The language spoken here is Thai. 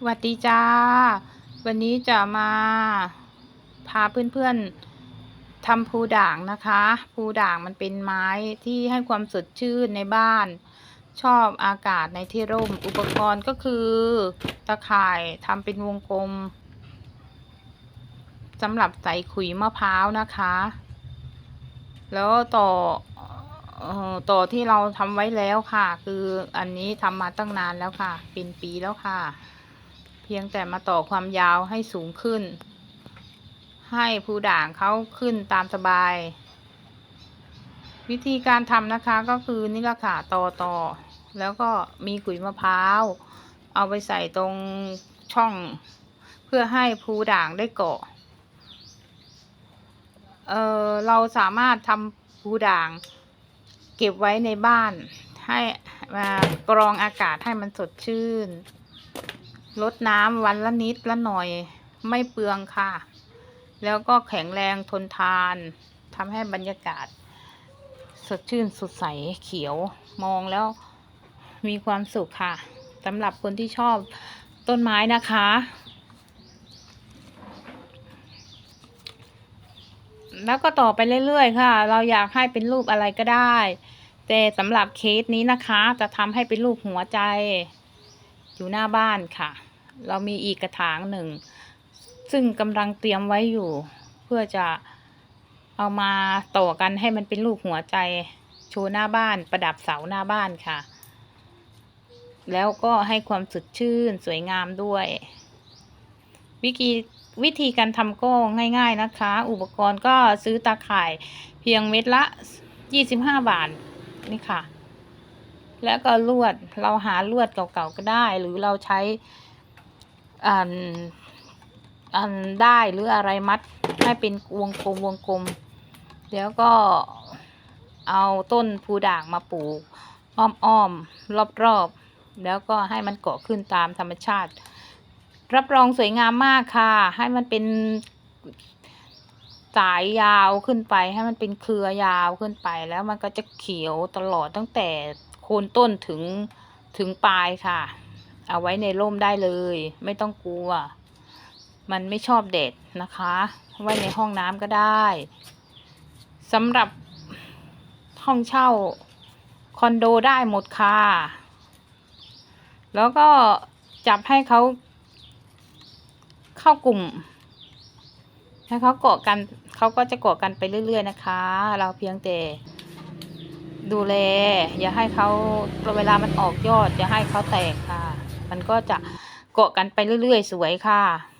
สวัสดีจ้า วันนี้จะมาพาเพื่อนๆทำภูด่างนะคะ ภูด่างมันเป็นไม้ที่ให้ความสดชื่นในบ้าน ชอบอากาศในที่ร่ม อุปกรณ์ก็คือตะข่ายทำเป็นวงกลมสำหรับใส่ขุยมะพร้าวนะคะ แล้วต่อต่อที่เราทำไว้แล้วค่ะ คืออันนี้ทำมาตั้งนานแล้วค่ะ เป็นปีแล้วค่ะ พียงแต่มาต่อความยาวให้สูงขึ้น ให้ภูด่างเขาขึ้นตามสบาย วิธีการทำนะคะก็คือนี่แหละค่ะต่อต่อแล้วก็มีขุยมะพร้าว เอาไปใส่ตรงช่อง เพื่อให้ภูด่างได้เกาะเออเราสามารถทำภูด่าง เก็บไว้ในบ้านให้มากรองอากาศให้มันสดชื่น ลดน้ำวันละนิดละหน่อยไม่เปลืองค่ะ แล้วก็แข็งแรงทนทานทำให้บรรยากาศ สดชื่นสดใสเขียวมองแล้วมีความสุขค่ะสำหรับคนที่ชอบต้นไม้นะคะ แล้วก็ต่อไปเรื่อยๆค่ะ เราอยากให้เป็นรูปอะไรก็ได้ แต่สำหรับเคสนี้นะคะ จะทำให้เป็นรูปหัวใจ อยู่หน้าบ้านค่ะ เรามีอีกกระถางหนึ่ง ซึ่งกำลังเตรียมไว้อยู่ เพื่อจะเอามาต่อกันให้มันเป็นรูปหัวใจโชว์หน้าบ้านประดับเสาหน้าบ้านค่ะ แล้วก็ให้ความสดชื่นสวยงามด้วย วิธีวิธีการทำก็ง่าย ๆนะคะ อุปกรณ์ก็ซื้อตาข่ายเพียงเม็ดละ 25 บาทนี่ค่ะ แล้วก็ลวดเราหาลวดเก่าๆก็ได้ หรือเราใช้ อันอันได้หรืออะไรมัดให้เป็นวงกลมวงกลม แล้วก็เอาต้นพูด่างมาปลูกอ้อมๆรอบๆแล้วก็ให้มันเกาะขึ้นตามธรรมชาติ รับรองสวยงามมากค่ะ ให้มันเป็นสายยาวขึ้นไป ให้มันเป็นเครือยาวขึ้นไป แล้วมันก็จะเขียวตลอดตั้งแต่โคนต้นถึงถึงปลายค่ะ เอาไว้ในร่มได้เลย ไม่ต้องกลัว มันไม่ชอบแดดนะคะ ไว้ในห้องน้ำก็ได้สำหรับห้องเช่าคอนโดได้หมดค่ะ แล้วก็จับให้เขาเข้ากลุ่มให้เขาเกาะกันเขาก็จะเกาะกันไปเรื่อย ๆ นะคะ เราเพียงแต่ดูแล อย่าให้เขาเวลามันออกยอด อย่าให้เขาแตกค่ะ มันก็จะเกาะกันไปเรื่อยๆ สวยค่ะ